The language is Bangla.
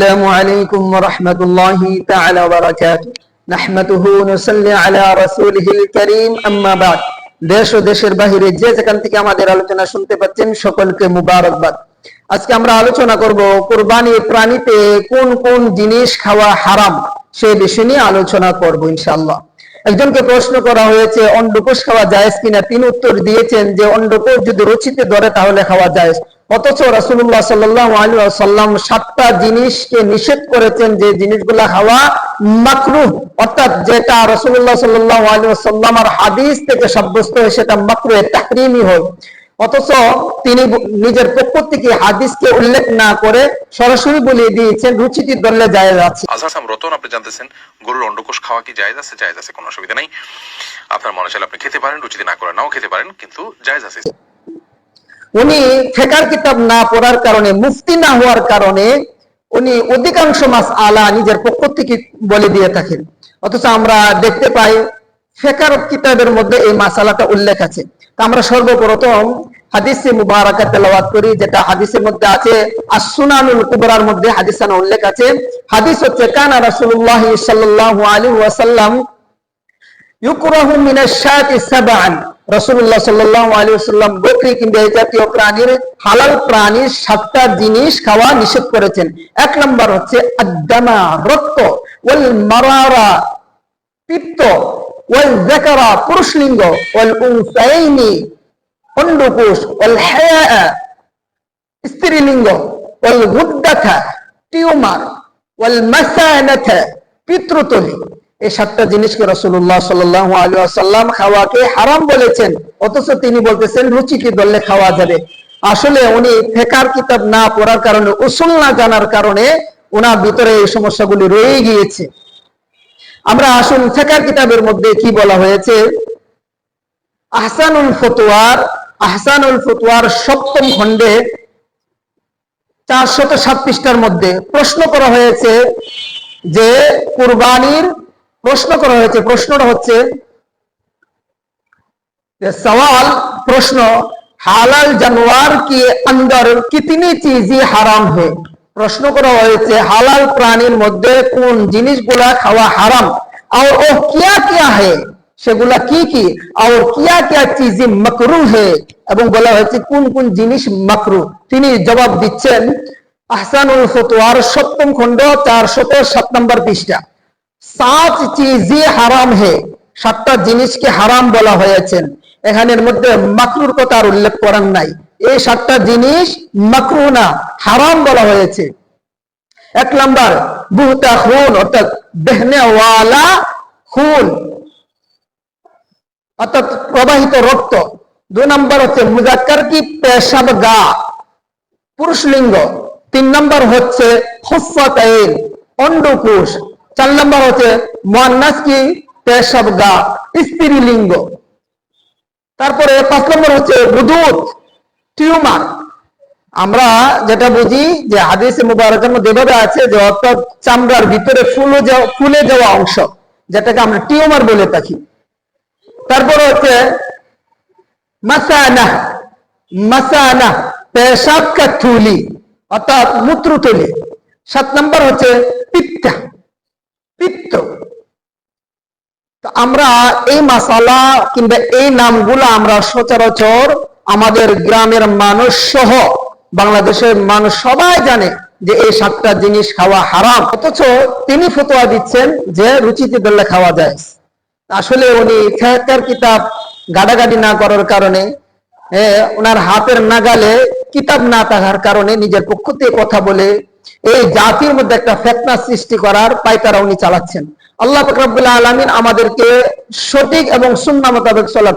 السلام عليكم ورحمة الله تعالى وبركاته نحمده ونصلي على رسوله الكريم أما بعد দেশ ও দেশের বাহিরে যে যেখান থেকে আমাদের আলোচনা শুনতে পাচ্ছেন সকলকে মুবারকবাদ আজকে আমরা আলোচনা করব কুরবানি প্রাণীতে কোন কোন জিনিস খাওয়া হারাম সে বিষয় নিয়ে আলোচনা করব ইনশাআল্লাহ একজনকে প্রশ্ন করা হয়েছে অন্ডকোষ খাওয়া জায়েজ কিনা তিনি উত্তর দিয়েছেন যে অন্ডকোষ যদি রুচিতে ধরে তাহলে খাওয়া জায়েজ অথচ রাসূলুল্লাহ সাল্লাল্লাহু আলাইহি সাতটা জিনিসকে নিষেধ করেছেন যে জিনিসগুলা খাওয়া মাকরুহ, অর্থাৎ যেটা রাসূলুল্লাহ সাল্লাল্লাহু আলাইহি ওয়াসাল্লামের হাদিস থেকে সাব্যস্ত হয় সেটা মাকরুহ তাহরিমি হয়। অথচ তিনি নিজের পক্ষ থেকে হাদিসকে উল্লেখ না করে সরাসরি বলিয়ে দিয়েছেন রুচিটি জায়েজ আছে। আজহার রতন, আপনি জানতেছেন গরুর অন্ডকোষ খাওয়া কি জায়েজ আছে? জায়েজ আছে, কোনো অসুবিধা নেই। আপনার মনে চাইলে আপনি খেতে পারেন, রুচিতে না করে নাও খেতে পারেন, কিন্তু জায়েজ আছে। উনি ফেকার কিতাব না পড়ার কারণে, মুফতি না হওয়ার কারণে উনি অধিকাংশ মাস আলা নিজের পক্ষ থেকে বলে দিয়ে থাকেন। অথচ আমরা দেখতে পাই ফেকার কিতাবের মধ্যে এই মাসালাটা উল্লেখ আছে। তা আমরা সর্বপ্রথম হাদিসে মুবারাকা তেলাওয়াত করি, যেটা হাদিসের মধ্যে আছে আসুনানুল কুবরার মধ্যে হাদিসানা উল্লেখ আছে। হাদিস হচ্ছে, কানা রাসূলুল্লাহ সাল্লাল্লাহু আলাইহি ওয়াসাল্লাম ইউকরাহু মিনাশ শাতি রাসূলুল্লাহ সাল্লাল্লাহু আলাইহি ওয়াসাল্লাম বকরি কিংবা এই জাতীয় প্রাণীর হালাল প্রাণীর সাতটা জিনিস খাওয়া নিষেধ করেছেন। এক নম্বর হচ্ছে আদ্দামা, রক্ত, ওয়াল মারারা, পিত্ত, ওয়াল যাকারা, পুরুষলিঙ্গ, ওয়াল উনসাইনি, অন্ডকোষ, ওয়াল হায়া, স্ত্রীলিঙ্গ, ওয়াল গুদ্দাথা, টিউমার, ওয়াল মাসানাথা পিতৃতলি এই সাতটা জিনিসকে রসুল্লাহ সাল্লাল্লাহু আলাইহি ওয়াসাল্লাম খাওয়াকে হারাম বলেছেন। অথচ তিনি বলতেছেন রুচিকে ধরলে খাওয়া যাবে? আসলে উনি ফেকার কিতাব না পড়ার কারণে উসুল না জানার কারণে ওনার ভিতরে এই সমস্যাগুলি রয়ে গিয়েছে। আমরা আসুন ফেকার কিতাবের মধ্যে কি বলা হয়েছে? আহসানুল ফতোয়ার আহসানুল ফতোয়ার সপ্তম খণ্ডে চারশত সাত পৃষ্ঠার মধ্যে প্রশ্ন করা হয়েছে যে কুরবানির প্রশ্ন করা হয়েছে। প্রশ্নটা হচ্ছে সওয়াল, প্রশ্ন, হালাল জানোয়ার কি আন্দর, কিতনি চিজি হারাম হে? প্রশ্ন করা হয়েছে, হালাল প্রাণীর মধ্যে কোন জিনিসগুলা খাওয়া হারাম? আর ও কিয়া কিয়া হে? সেগুলা কি কি? আর কিয়া কিয়া চিজি মকরু হে? এবং বলা হয়েছে, কোন কোন জিনিস মকরু? তিনি জবাব দিচ্ছেন, আহসানুল ফতোয়ার সপ্তম খণ্ড, চারশত সাত নম্বর পৃষ্ঠা। সাত চিজে হারাম হে। সাতটা জিনিসকে হারাম বলা হয়েছেন এখানের মধ্যে মাকরুর কথা উল্লেখ করেন নাই। এই সাতটা জিনিস মাকরু না, হারাম বলা হয়েছে। এক নাম্বার, বুহতা খুন, অর্থাৎ বেহনেওয়ালা খুন, অর্থাৎ প্রবাহিত রক্ত। দুই নম্বর হচ্ছে মুজাক্কার কি, পেশাব গা পুরুষ লিঙ্গ তিন নম্বর হচ্ছে হুফাতাইন অন্ডকোষ চার নম্বর হচ্ছে মোয়ান্নাস কি? পেশাব গা স্ত্রী লিঙ্গ তারপরে পাঁচ নম্বর হচ্ছে বুদুত টিউমার। আমরা যেটা বুঝি যে হাদিসে মুবারকের মধ্যে এভাবে আছে যে অর্থাৎ চামড়ার ভিতরে ফুলে যাওয়া ফুলে যাওয়া অংশ, যেটাকে আমরা টিউমার বলে থাকি। তারপরে হচ্ছে মাসানা মাসানা, পেশাব কা থুলি, অর্থাৎ মূত্রথলি সাত নম্বর হচ্ছে পিত্তা। পিত্ত আমরা এই মাসালা কিংবা এই নামগুলো আমরা সচরাচর আমাদের গ্রামের মানুষ সহ বাংলাদেশের মানুষ সবাই জানে যে এই সাতটা জিনিস খাওয়া হারাম। অথচ তিনি ফতোয়া দিচ্ছেন যে রুচিতে ধরলে খাওয়া যায়। আসলে উনি ফেকার কিতাব গাড়াগাড়ি না করার কারণে ওনার হাতের নাগালে কিতাব না থাকার কারণে নিজের পক্ষ থেকে কথা বলে এই জাতির মধ্যে একটা ফেতনা সৃষ্টি করার পাইতারা উনি চালাচ্ছেন। আল্লাহ ফকরাবুল্লাহ আলমিন আমাদেরকে সঠিক এবং সুন্না মোতাবেক চলার